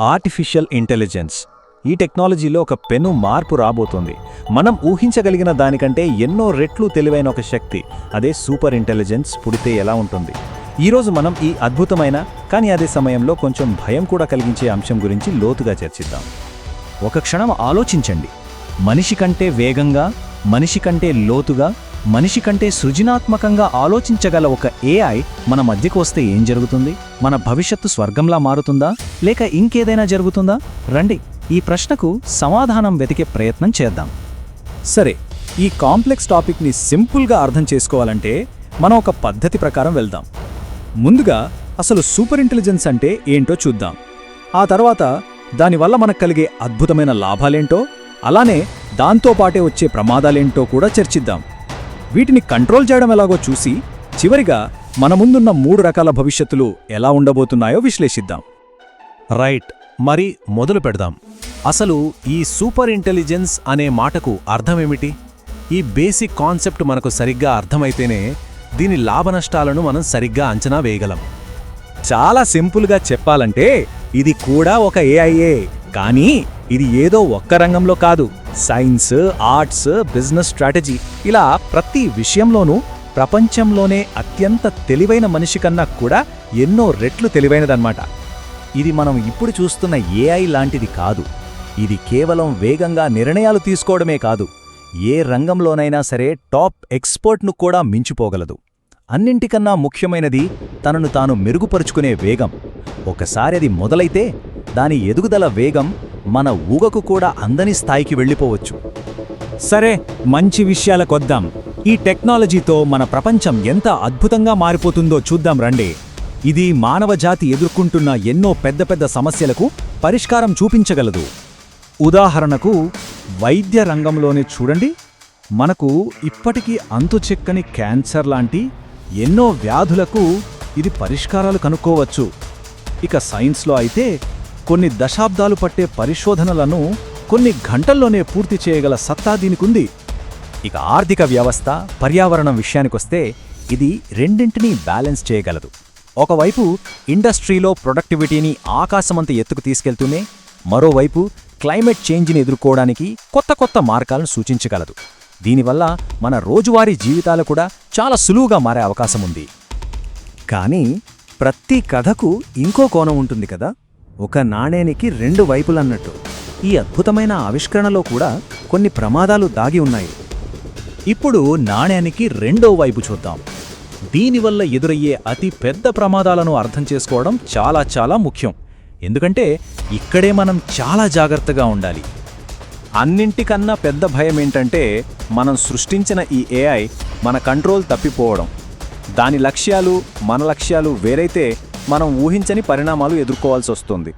Artificial intelligence. ఈ టెక్నాలజీలో ఒక పెను మార్పు రాబోతుంది. మనం ఊహించగలిగిన దానికంటే ఎన్నో రెట్లు తెలివైన ఒక శక్తి అదే సూపర్ ఇంటెలిజెన్స్ పుడితే ఎలా ఉంటుంది? ఈరోజు మనం ఈ అద్భుతమైన కానీ అదే సమయంలో కొంచెం భయం కూడా కలిగించే అంశం గురించి లోతుగా చర్చిద్దాం. ఒక క్షణం ఆలోచించండి. మనిషి కంటే వేగంగా మనిషి కంటే లోతుగా మనిషి కంటే సృజనాత్మకంగా ఆలోచించగల ఒక ఏఐ మన మధ్యకు వస్తే ఏం జరుగుతుంది? మన భవిష్యత్తు స్వర్గంలా మారుతుందా? లేక ఇంకేదైనా జరుగుతుందా? రండి ఈ ప్రశ్నకు సమాధానం వెతికే ప్రయత్నం చేద్దాం. సరే ఈ కాంప్లెక్స్ టాపిక్ని సింపుల్గా అర్థం చేసుకోవాలంటే మనం ఒక పద్ధతి ప్రకారం వెళ్దాం. ముందుగా అసలు సూపర్ ఇంటెలిజెన్స్ అంటే ఏంటో చూద్దాం. ఆ తర్వాత దానివల్ల మనకు కలిగే అద్భుతమైన లాభాలేంటో అలానే దాంతో పాటే వచ్చే ప్రమాదాలేంటో కూడా చర్చిద్దాం. వీటిని కంట్రోల్ చేయడం ఎలాగో చూసి చివరిగా మన ముందున్న మూడు రకాల భవిష్యత్తులు ఎలా ఉండబోతున్నాయో విశ్లేషిద్దాం. రైట్ మరి మొదలు పెడదాం. అసలు ఈ సూపర్ ఇంటెలిజెన్స్ అనే మాటకు అర్థమేమిటి? ఈ బేసిక్ కాన్సెప్ట్ మనకు సరిగ్గా అర్థమైతేనే దీని లాభనష్టాలను మనం సరిగ్గా అంచనా వేయగలం. చాలా సింపుల్గా చెప్పాలంటే ఇది కూడా ఒక ఏఐఏ కానీ ఇది ఏదో ఒక్క రంగంలో కాదు. సైన్స్ ఆర్ట్స్ బిజినెస్ స్ట్రాటజీ ఇలా ప్రతి విషయంలోనూ ప్రపంచంలోనే అత్యంత తెలివైన మనిషి కన్నా కూడా ఎన్నో రెట్లు తెలివైనదన్నమాట. ఇది మనం ఇప్పుడు చూస్తున్న ఏఐ లాంటిది కాదు. ఇది కేవలం వేగంగా నిర్ణయాలు తీసుకోవడమే కాదు. ఏ రంగంలోనైనా సరే టాప్ ఎక్స్పర్ట్ను కూడా మించిపోగలదు. అన్నింటికన్నా ముఖ్యమైనది తనను తాను మెరుగుపరుచుకునే వేగం. ఒకసారి అది మొదలైతే దాని ఎదుగుదల వేగం మన ఊగకు కూడా అందని స్థాయికి వెళ్ళిపోవచ్చు. సరే మంచి విషయాలకొద్దాం ఈ టెక్నాలజీతో మన ప్రపంచం ఎంత అద్భుతంగా మారిపోతుందో చూద్దాం రండి. ఇది మానవజాతి ఎదుర్కొంటున్న ఎన్నో పెద్ద పెద్ద సమస్యలకు పరిష్కారం చూపించగలదు. ఉదాహరణకు వైద్య రంగంలోనే చూడండి. మనకు ఇప్పటికీ అంతుచెక్కని క్యాన్సర్ లాంటి ఎన్నో వ్యాధులకు ఇది పరిష్కారాలు కనుక్కోవచ్చు. ఇక సైన్స్లో అయితే కొన్ని దశాబ్దాలు పట్టే పరిశోధనలను కొన్ని గంటల్లోనే పూర్తి చేయగల సత్తా దీనికుంది. ఇక ఆర్థిక వ్యవస్థ పర్యావరణం విషయానికొస్తే ఇది రెండింటినీ బ్యాలెన్స్ చేయగలదు. ఒకవైపు ఇండస్ట్రీలో ప్రొడక్టివిటీని ఆకాశమంత ఎత్తుకు తీసుకెళ్తూనే మరోవైపు క్లైమేట్ చేంజ్ని ఎదుర్కోవడానికి కొత్త కొత్త మార్గాలను సూచించగలదు. దీనివల్ల మన రోజువారీ జీవితాలు కూడా చాలా సులువుగా మారే అవకాశం ఉంది కానీ ప్రతి కథకు ఇంకో కోణం ఉంటుంది కదా? ఒక నాణేనికి రెండు వైపులన్నట్టు. ఈ అద్భుతమైన ఆవిష్కరణలో కూడా కొన్ని ప్రమాదాలు దాగి ఉన్నాయి. ఇప్పుడు నాణ్యానికి రెండో వైపు చూద్దాం. దీనివల్ల ఎదురయ్యే అతి పెద్ద ప్రమాదాలను అర్థం చేసుకోవడం చాలా చాలా ముఖ్యం. ఎందుకంటే ఇక్కడే మనం చాలా జాగ్రత్తగా ఉండాలి. అన్నింటికన్నా పెద్ద భయం ఏంటంటే మనం సృష్టించిన ఈ ఏఐ మన కంట్రోల్ తప్పిపోవడం. దాని లక్ష్యాలు మన లక్ష్యాలు వేరైతే మనం ఊహించని పరిణామాలు ఎదుర్కోవాల్సి వస్తుంది.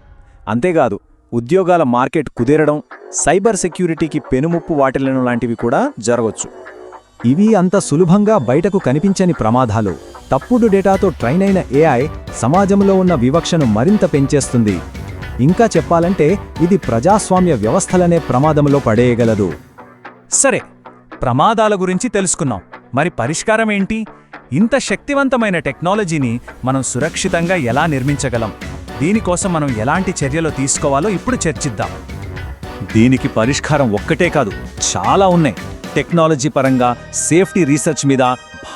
అంతేకాదు ఉద్యోగాల మార్కెట్ కుదేరడం సైబర్ సెక్యూరిటీకి పెనుముప్పు వాటిలను లాంటివి కూడా జరగవచ్చు ఇవి అంత సులభంగా బయటకు కనిపించని ప్రమాదాలు. తప్పుడు డేటాతో ట్రైన్ అయిన ఏఐ సమాజంలో ఉన్న వివక్షను మరింత పెంచేస్తుంది. ఇంకా చెప్పాలంటే ఇది ప్రజాస్వామ్య వ్యవస్థలనే ప్రమాదంలో పడేయగలదు. సరే ప్రమాదాల గురించి తెలుసుకున్నాం. మరి పరిష్కారం ఏంటి ఇంత శక్తివంతమైన టెక్నాలజీని మనం సురక్షితంగా ఎలా నిర్మించగలం? దీనికోసం మనం ఎలాంటి చర్యలు తీసుకోవాలో ఇప్పుడు చర్చిద్దాం. దీనికి పరిష్కారం ఒక్కటే కాదు చాలా ఉన్నాయి. టెక్నాలజీ పరంగా సేఫ్టీ రీసెర్చ్ మీద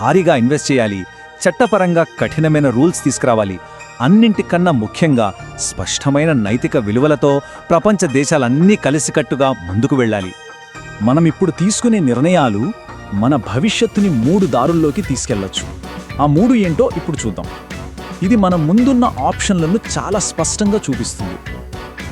భారీగా ఇన్వెస్ట్ చేయాలి. చట్టపరంగా కఠినమైన రూల్స్ తీసుకురావాలి. అన్నింటికన్నా ముఖ్యంగా స్పష్టమైన నైతిక విలువలతో ప్రపంచ దేశాలన్నీ కలిసికట్టుగా ముందుకు వెళ్ళాలి. మనం ఇప్పుడు తీసుకునే నిర్ణయాలు మన భవిష్యత్తుని మూడు దారుల్లోకి తీసుకెళ్ళొచ్చు ఆ మూడు ఏంటో ఇప్పుడు చూద్దాం. ఇది మన ముందున్న ఆప్షన్లను చాలా స్పష్టంగా చూపిస్తుంది.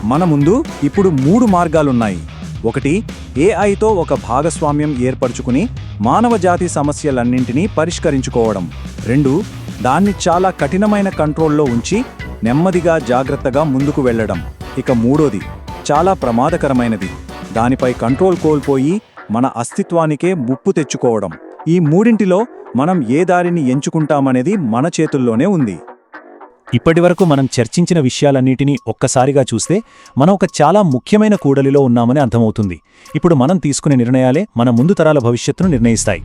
మన ముందు ఇప్పుడు మూడు మార్గాలున్నాయి. ఒకటి ఏఐతో ఒక భాగస్వామ్యం ఏర్పరచుకుని మానవజాతి సమస్యలన్నింటినీ పరిష్కరించుకోవడం. రెండు దాన్ని చాలా కఠినమైన కంట్రోల్లో ఉంచి నెమ్మదిగా జాగ్రత్తగా ముందుకు వెళ్ళడం. ఇక మూడోది చాలా ప్రమాదకరమైనది. దానిపై కంట్రోల్ కోల్పోయి మన అస్తిత్వానికే ముప్పు తెచ్చుకోవడం. ఈ మూడింటిలో మనం ఏ దారిని ఎంచుకుంటామనేది మన చేతుల్లోనే ఉంది. ఇప్పటివరకు మనం చర్చించిన విషయాలన్నిటినీ ఒక్కసారిగా చూస్తే మనం ఒక చాలా ముఖ్యమైన కూడలిలో ఉన్నామని అర్థమవుతుంది. ఇప్పుడు మనం తీసుకునే నిర్ణయాలే మన ముందు తరాల భవిష్యత్తును నిర్ణయిస్తాయి.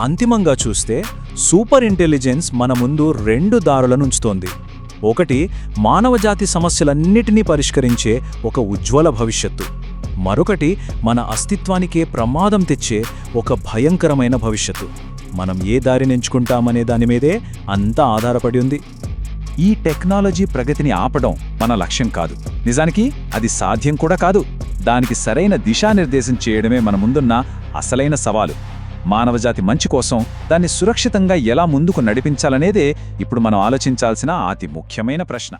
అంతిమంగా చూస్తే సూపర్ ఇంటెలిజెన్స్ మన ముందు రెండు దారులను ఉంచుతోంది. ఒకటి మానవజాతి సమస్యలన్నిటినీ పరిష్కరించే ఒక ఉజ్వల భవిష్యత్తు. మరొకటి మన అస్తిత్వానికే ప్రమాదం తెచ్చే ఒక భయంకరమైన భవిష్యత్తు. మనం ఏ దారిని ఎంచుకుంటామనే దాని మీదే అంతా ఆధారపడి ఉంది. ఈ టెక్నాలజీ ప్రగతిని ఆపడం మన లక్ష్యం కాదు. నిజానికి అది సాధ్యం కూడా కాదు. దానికి సరైన దిశానిర్దేశం చేయడమే మన ముందున్న అసలైన సవాలు. మానవజాతి మంచి కోసం దాన్ని సురక్షితంగా ఎలా ముందుకు నడిపించాలనేదే ఇప్పుడు మనం ఆలోచించాల్సిన అతి ముఖ్యమైన ప్రశ్న.